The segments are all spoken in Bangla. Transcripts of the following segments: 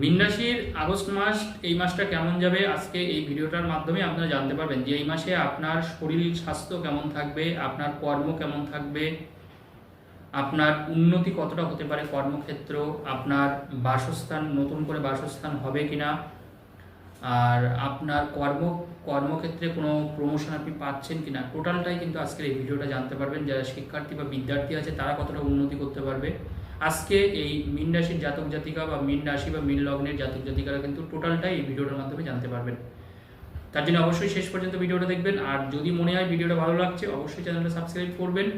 মীন রাশির আগস্ট মাস, এই মাসটা কেমন যাবে? আজকে এই ভিডিওটার মাধ্যমে আপনারা জানতে পারবেন যে এই মাসে আপনার শরীর স্বাস্থ্য কেমন থাকবে, আপনার কর্ম কেমন থাকবে, আপনার উন্নতি কতটা হতে পারে কর্মক্ষেত্র, আপনার বাসস্থান, নতুন করে বাসস্থান হবে কিনা, আর আপনার কর্ম, কর্মক্ষেত্রে কোনো প্রমোশন আপনি পাচ্ছেন কিনা টোটালটাই কিন্তু আজকের এই ভিডিওটা জানতে পারবেন। যারা শিক্ষার্থী বা বিদ্যার্থী আছে, তারা কতটা উন্নতি করতে পারবে। আজকে এই মিন রাশির জাতক জাতিকা বা মিন রাশি বা মিন লগ্নের জাতক জাতিকারা কিন্তু টোটালটাই এই ভিডিওটার মাধ্যমে জানতে পারবেন। তার জন্য অবশ্যই শেষ পর্যন্ত ভিডিওটা দেখবেন। আর যদি মনে হয় ভিডিওটা ভালো লাগছে, অবশ্যই চ্যানেলটা সাবস্ক্রাইব করবেন।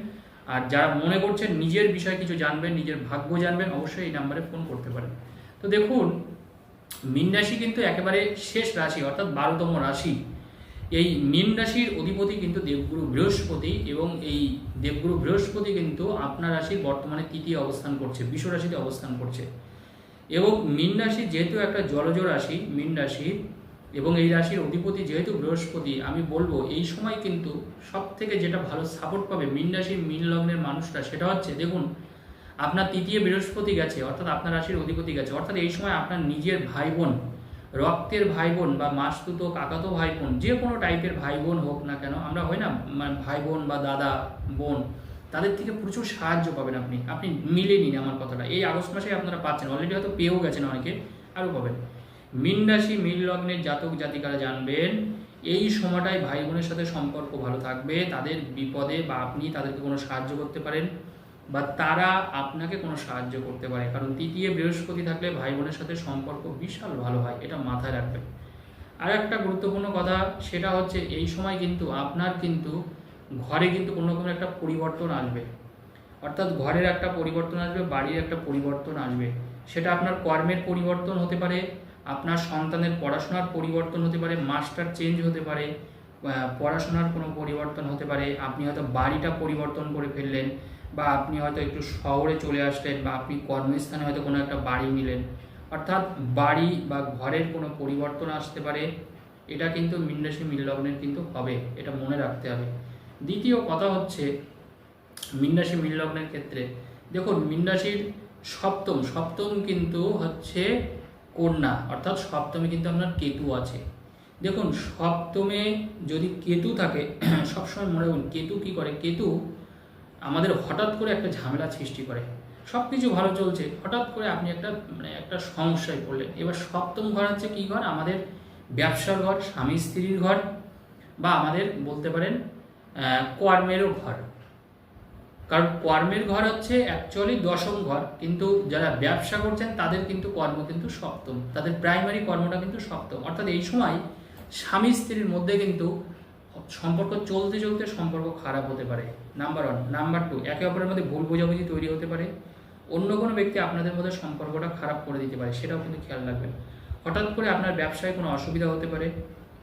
আর যারা মনে করছেন নিজের বিষয়ে কিছু জানবেন, নিজের ভাগ্য জানবেন, অবশ্যই এই নাম্বারে ফোন করতে পারেন। তো দেখুন, মীন রাশি কিন্তু একেবারে শেষ রাশি, অর্থাৎ বারোতম রাশি। এই মীন রাশির অধিপতি কিন্তু দেবগুরু বৃহস্পতি এবং এই দেবগুরু বৃহস্পতি কিন্তু আপনার রাশির বর্তমানে তৃতীয় অবস্থান করছে বিশ্ব রাশিতে অবস্থান করছে। এবং মীন রাশি যেহেতু একটা জলজ রাশি, মীন রাশি এবং এই রাশির অধিপতি যেহেতু বৃহস্পতি, আমি বলব এই সময় কিন্তু সব থেকে যেটা ভালো সাপোর্ট পাবে মীন রাশির মীন লগ্নের মানুষরা সেটা হচ্ছে দেখুন, আপনার তৃতীয় বৃহস্পতি গেছে, অর্থাৎ আপনার রাশির অধিপতি গেছে, অর্থাৎ এই সময় আপনার নিজের ভাই বোন রক্তের ভাই বোন বা মাসতুতো কাকাতো ভাই বোন যে কোনো টাইপের ভাই বোন হোক না কেন, আমরা হয় না মানে ভাই বোন বা দাদা, বোন, তাদের থেকে প্রচুর সাহায্য পাবেন আপনি। আপনি মিলে নিন আমার কথাটা। এই আগস্ট মাসে আপনারা পাচ্ছেন। অলরেডি হয়তো পেয়েও গেছেন অনেকে, আরও পাবেন। মীন রাশি, মীন লগ্নের জাতক জাতিকারা জানবেন, এই সময়টায় ভাই বোনের সাথে সম্পর্ক ভালো থাকবে, তাদের বিপদে বা আপনি তাদেরকে কোনো সাহায্য করতে পারেন। বা তারা আপনাকে কোনো সাহায্য করতে পারে। কারণ তৃতীয় বৃহস্পতি থাকলে ভাই বোনের সাথে সম্পর্ক বিশাল ভালো হয়, এটা মাথায় রাখবেন। আর একটা গুরুত্বপূর্ণ কথা, সেটা হচ্ছে এই সময় কিন্তু আপনার কিন্তু ঘরে কিন্তু কোনো রকমের একটা পরিবর্তন আসবে। অর্থাৎ ঘরের একটা পরিবর্তন আসবে, বাড়ির একটা পরিবর্তন আসবে। সেটা আপনার কর্মের পরিবর্তন হতে পারে, আপনার সন্তানের পড়াশোনার পরিবর্তন হতে পারে, মাস্টার চেঞ্জ হতে পারে পড়াশোনার কোনো পরিবর্তন হতে পারে, আপনি হয়তো বাড়িটা পরিবর্তন করে ফেললেন বা আপনি হয়তো একটু শহরে চলে আসলেন বা আপনি কর্মস্থানে হয়তো কোনো একটা বাড়ি নিলেন। অর্থাৎ বাড়ি বা ঘরের কোনো পরিবর্তন আসতে পারে, এটা কিন্তু মিনরাশি মিললগ্নের কিন্তু হবে, এটা মনে রাখতে হবে। দ্বিতীয় কথা হচ্ছে মিনরাশি মিললগ্নের ক্ষেত্রে, দেখুন মিনরাশির সপ্তম সপ্তম কিন্তু হচ্ছে কন্যা, অর্থাৎ সপ্তমে কিন্তু আপনার কেতু আছে। দেখুন সপ্তমে যদি কেতু থাকে, সবসময় মনে রাখুন, কেতু কি করে? কেতু আমাদের হঠাৎ করে একটা ঝামেলা সৃষ্টি করে। সব কিছু ভালো চলছে, হঠাৎ করে আপনি একটা মানে একটা সমস্যায় পড়লেন। এবার সপ্তম ঘর হচ্ছে কী ঘর? আমাদের ব্যবসার ঘর, স্বামী স্ত্রীর ঘর, বা আমাদের বলতে পারেন কর্মেরও ঘর। কারণ কর্মের ঘর হচ্ছে অ্যাকচুয়ালি দশম ঘর, কিন্তু যারা ব্যবসা করছেন, তাদের কিন্তু কর্ম কিন্তু সপ্তম। তাদের প্রাইমারি কর্মটা কিন্তু সপ্তম। অর্থাৎ এই সময় স্বামী স্ত্রীর মধ্যে কিন্তু সম্পর্ক চলতে চলতে সম্পর্ক খারাপ হতে পারে। নাম্বার ওয়ান নাম্বার টু একে অপরের মধ্যে ভুল বোঝাবুঝি তৈরি হতে পারে। অন্য কোনো ব্যক্তি আপনাদের মধ্যে সম্পর্কটা খারাপ করে দিতে পারে, সেটাও কিন্তু খেয়াল রাখবেন। হঠাৎ করে আপনার ব্যবসায় কোনো অসুবিধা হতে পারে।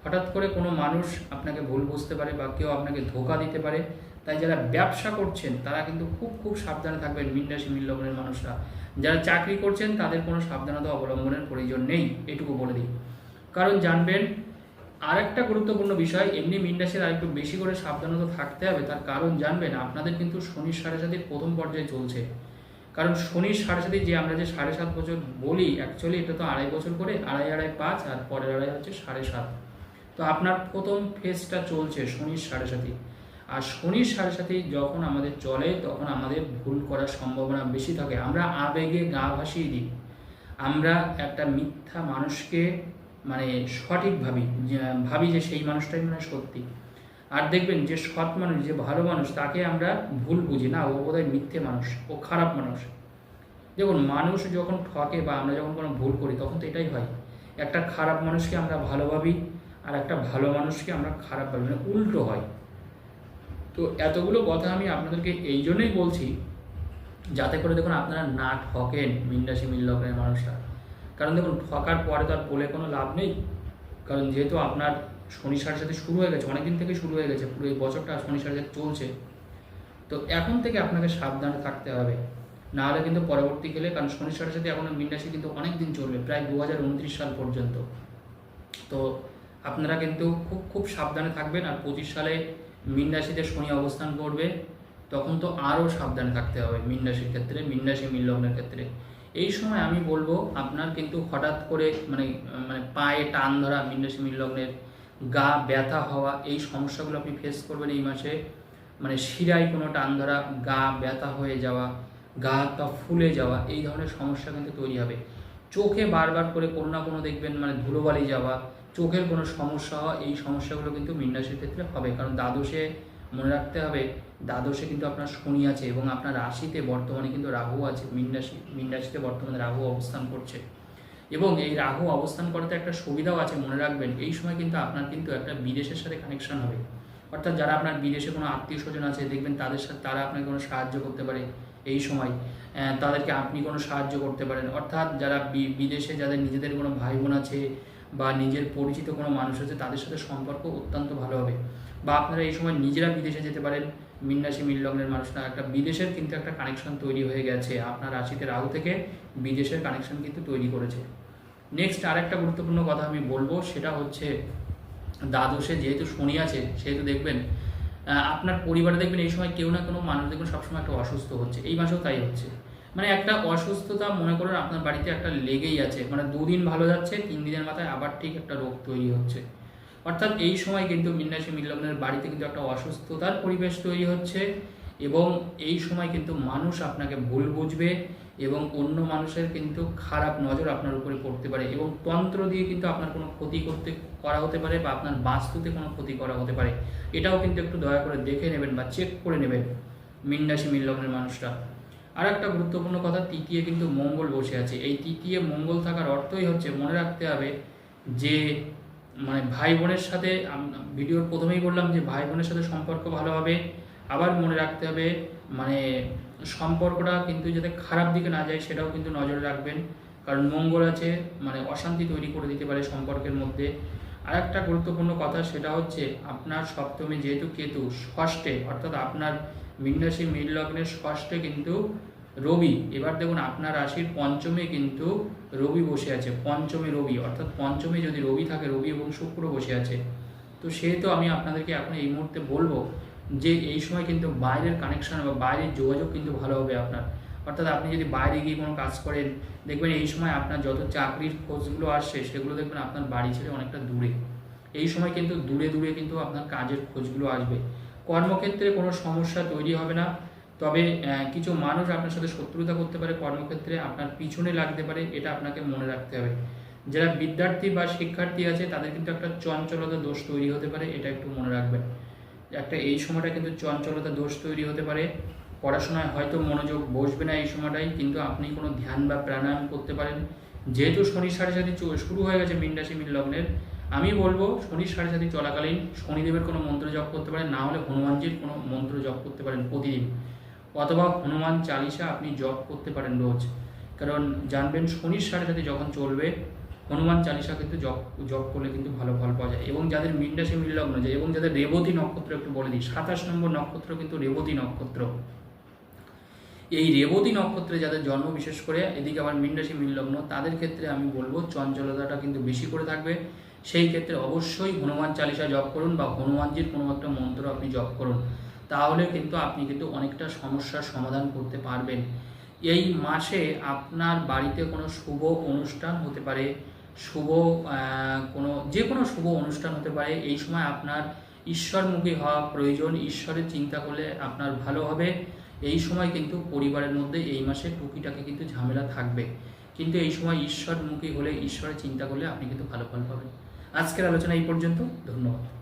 হঠাৎ করে কোনো মানুষ আপনাকে ভুল বুঝতে পারে বা কেউ আপনাকে ধোকা দিতে পারে। তাই যারা ব্যবসা করছেন, তারা কিন্তু খুব খুব সাবধানে থাকবেন মিন রাশি মিন মানুষরা। যারা চাকরি করছেন, তাদের কোনো সাবধানতা অবলম্বনের প্রয়োজন নেই। এটুকু বলে দিই। কারণ জানবেন আরেকটা গুরুত্বপূর্ণ বিষয়, এমনি মিন রাশির আরেকটু বেশি করে সাবধানতা থাকতে হবে। তার কারণ জানবেন, আপনাদের কিন্তু শনির সাড়ে সাতির প্রথম পর্যায়ে চলছে। কারণ শনির সাড়ে সাথে যে আমরা যে সাড়ে সাত বছর বলি অ্যাকচুয়ালি এটা তো আড়াই বছর করে, আড়াই আড়াই, পাঁচ, আর পরের আড়াই হচ্ছে সাড়ে সাত। তো আপনার প্রথম ফেজটা চলছে শনির সাড়ে সাথে আর শনির সাড়ে সাথে যখন আমাদের চলে, তখন আমাদের ভুল করার সম্ভাবনা বেশি থাকে। আমরা আবেগে গা ভাসিয়ে দিই। আমরা একটা মিথ্যা মানুষকে মানে সঠিক ভাবি ভাবি যে সেই মানুষটাই মানে সত্যি। আর দেখবেন যে সৎ মানুষ, যে ভালো মানুষ, তাকে আমরা ভুল বুঝি না। ও বোধহয় মিথ্যে মানুষ, ও খারাপ মানুষ। দেখুন, মানুষ যখন ঠকে বা আমরা যখন কোনো ভুল করি, তখন তো এটাই হয়। একটা খারাপ মানুষকে আমরা ভালো ভাবি, আর একটা ভালো মানুষকে আমরা খারাপ ভাবি। মানে উল্টো হয়। তো এতগুলো কথা আমি আপনাদেরকে এই জন্যই বলছি, যাতে করে দেখুন আপনারা না ঠকেন। মিন্ডাসি মিল লগ্নের মানুষরা। কারণ দেখুন, ঠকার পরে তো আর বলে কোনো লাভ নেই। কারণ যেহেতু আপনার শনি সাড়ে সাথে শুরু হয়ে গেছে, অনেকদিন থেকে শুরু হয়ে গেছে, পুরো এই বছরটা শনি সাড়ে সাথে চলছে। তো এখন থেকে আপনাকে সাবধানে থাকতে হবে। না হলে কিন্তু পরবর্তী গেলে কারণ শনি সাড়ে সাথে এখন মিনরাশি কিন্তু অনেক দিন চলবে, প্রায় দু হাজার উনত্রিশ সাল পর্যন্ত। তো আপনারা কিন্তু খুব খুব সাবধানে থাকবেন আর পঁচিশ সালে মীন রাশিতে শনি অবস্থান করবে, তখন তো আরও সাবধানে থাকতে হবে মীন রাশির ক্ষেত্রে, মীন রাশি, মীন লগ্নের ক্ষেত্রে। এই সময় আমি বলব, আপনার কিন্তু হঠাৎ করে মানে মানে পায়ে টান ধরা মিন্ডাসি মিল লগ্নের গা ব্যথা হওয়া, এই সমস্যাগুলো আপনি ফেস করবেন এই মাসে। মানে শিরায় কোনো টান ধরা, গা ব্যথা হয়ে যাওয়া, গা পা ফুলে যাওয়া, এই ধরনের সমস্যা কিন্তু তৈরি হবে। চোখে বারবার করে কোনো না কোনো দেখবেন মানে ধুলোবালি যাওয়া, চোখের কোনো সমস্যা হওয়া, এই সমস্যাগুলো কিন্তু মিন্ডাসের ক্ষেত্রে হবে। কারণ দ্বাদশে মনে রাখতে হবে দ্বাদশে কিন্তু আপনার শনি আছে এবং আপনার রাশিতে বর্তমানে কিন্তু রাহু আছে মিন্ডাসি মিন্ডাসিতে বর্তমানে রাহু অবস্থান করছে। এবং এই রাহু অবস্থান করাতে একটা সুবিধাও আছে, মনে রাখবেন, এই সময় কিন্তু আপনার কিন্তু একটা বিদেশের সাথে কানেকশন হবে। অর্থাৎ যারা আপনার বিদেশে কোনো আত্মীয় স্বজন আছে, দেখবেন তাদের সাথে, তারা আপনাকে কোনো সাহায্য করতে পারে এই সময়। তাদেরকে আপনি কোনো সাহায্য করতে পারেন। অর্থাৎ যারা বিদেশে যাদের নিজেদের কোনো ভাই বোন আছে বা নিজের পরিচিত কোনো মানুষ আছে, তাদের সাথে সম্পর্ক অত্যন্ত ভালো হবে। বা আপনারা এই সময় নিজেরা বিদেশে যেতে পারেন মিন্নাসী মিল লগ্নের মানুষরা একটা বিদেশের কিন্তু একটা কানেকশন তৈরি হয়ে গেছে। আপনার রাশিতে রাহু থেকে বিদেশের কানেকশন কিন্তু তৈরি করেছে। নেক্সট আরেকটা গুরুত্বপূর্ণ কথা আমি বলব, সেটা হচ্ছে দ্বাদশে যেহেতু শনি আছে, সেহেতু দেখবেন আপনার পরিবারে দেখবেন এই সময় কেউ না কোনো মানুষ দেখবেন সবসময় একটা অসুস্থ হচ্ছে। এই মাসেও তাই হচ্ছে। মানে একটা অসুস্থতা মনে করুন আপনার বাড়িতে একটা লেগেই আছে। মানে দুদিন ভালো যাচ্ছে, তিন দিনের মাথায় আবার ঠিক একটা রোগ তৈরি হচ্ছে। অর্থাৎ এই সময় কিন্তু মিন্নাসী মিল্লগ্নের বাড়িতে কিন্তু একটা অসুস্থতার পরিবেশ তৈরি হচ্ছে এবং এই সময় কিন্তু মানুষ আপনাকে ভুল বুঝবে এবং অন্য মানুষের কিন্তু খারাপ নজর আপনার উপরে পড়তে পারে এবং তন্ত্র দিয়ে কিন্তু আপনার কোনো ক্ষতি করতে, করা হতে পারে বা আপনার বাস্তুতে কোনো ক্ষতি করা হতে পারে। এটাও কিন্তু একটু দয়া করে দেখে নেবেন বা চেক করে নেবেন মিন্নাসী মিল্লগ্নের মানুষরা। আর একটা গুরুত্বপূর্ণ কথা, তৃতীয় কিন্তু মঙ্গল বসে আছে। এই তৃতীয় মঙ্গল থাকার অর্থই হচ্ছে মনে রাখতে হবে যে মানে ভাই বোনের সাথে ভিডিওর প্রথমেই বললাম যে ভাই বোনের সাথে সম্পর্ক ভালো হবে আবার মনে রাখতে হবে মানে সম্পর্কটা কিন্তু যাতে খারাপ দিকে না যায় সেটাও কিন্তু নজরে রাখবেন। কারণ মঙ্গল আছে মানে অশান্তি তৈরি করে দিতে পারে সম্পর্কের মধ্যে। আর একটা গুরুত্বপূর্ণ কথা সেটা হচ্ছে আপনার সপ্তমে যেহেতু কেতু, ষষ্ঠে, অর্থাৎ আপনার মিন্নাসী মিল লগ্নের ষষ্ঠে কিন্তু রবি, এবার দেখুন আপনার রাশির পঞ্চমে কিন্তু রবি বসে আছে, পঞ্চমে রবি, অর্থাৎ পঞ্চমে যদি রবি থাকে, রবি এবং শুক্র বসে আছে। তো সেহেতু আমি আপনাদেরকে এখন এই মুহূর্তে বলব যে এই সময় কিন্তু বাইরের কানেকশন বা বাইরের যোগাযোগ কিন্তু ভালো হবে আপনার। অর্থাৎ আপনি যদি বাইরে গিয়ে কোনো কাজ করেন, দেখবেন এই সময় আপনার যত চাকরির খোঁজগুলো আসছে, সেগুলো দেখবেন আপনার বাড়ি ছেড়ে অনেকটা দূরে। এই সময় কিন্তু দূরে দূরে কিন্তু আপনার কাজের খোঁজগুলো আসবে। কর্মক্ষেত্রে কোনো সমস্যা তৈরি হবে না। তবে কিছু মানুষ আপনার সাথে শত্রুতা করতে পারে, কর্মক্ষেত্রে আপনার পিছনে লাগতে পারে, এটা আপনাকে মনে রাখতে হবে। যারা বিদ্যার্থী বা শিক্ষার্থী আছে, তাদের কিন্তু একটা চঞ্চলতা দোষ তৈরি হতে পারে, এটা একটু মনে রাখবেন। একটা, এই সময়টা কিন্তু চঞ্চলতা দোষ তৈরি হতে পারে। পড়াশোনায় হয়তো মনোযোগ বসবে না এই সময়টাই কিন্তু আপনি কোনো ধ্যান বা প্রাণায়াম করতে পারেন। যেহেতু শনির সাড়ে সাথে শুরু হয়ে গেছে মিন রাশি মিন লগ্নের, আমি বলব শনির সাড়ে সাথে চলাকালীন শনিদেবের কোনো মন্ত্র জপ করতে পারেন, না হলে হনুমানজির কোনো মন্ত্র জপ করতে পারেন প্রতিদিন। অথবা হনুমান চালিসা আপনি জপ করতে পারেন রোজ। কারণ জানবেন শনির সাড়ে সাথে যখন চলবে, হনুমান চালিসা কিন্তু জপ জপ করলে কিন্তু ভালো ফল পাওয়া যায়। এবং যাদের মিনরাশি মিল লগ্ন যায় এবং যাদের রেবতী নক্ষত্র একটু বলে দিই, সাতাশ নম্বর নক্ষত্র কিন্তু রেবতী নক্ষত্র। এই রেবতী নক্ষত্রে যাদের জন্ম বিশেষ করে, এদিকে আবার মিনরাশি মিল লগ্ন তাদের ক্ষেত্রে আমি বলব চঞ্চলতাটা কিন্তু বেশি করে থাকবে। সেই ক্ষেত্রে অবশ্যই হনুমান চালিসা জপ করুন বা হনুমানজির কোনো একটা মন্ত্র আপনি জপ করুন। তাহলে কিন্তু আপনি কিন্তু অনেকটা সমস্যার সমাধান করতে পারবেন। এই মাসে আপনার বাড়িতে কোনো শুভ অনুষ্ঠান হতে পারে, শুভ কোনো যে কোনো শুভ অনুষ্ঠান হতে পারে, এই সময় আপনার ঈশ্বরমুখী হওয়া প্রয়োজন, ঈশ্বরের চিন্তা করলে আপনার ভালো হবে। এই সময় কিন্তু পরিবারের মধ্যে এই মাসে টুকিটাকে কিন্তু ঝামেলা থাকবে। কিন্তু এই সময় ঈশ্বরমুখী হলে, ঈশ্বরের চিন্তা করলে আপনি কিন্তু ভালো ফল পাবেন। আজকের আলোচনা এই পর্যন্ত, ধন্যবাদ।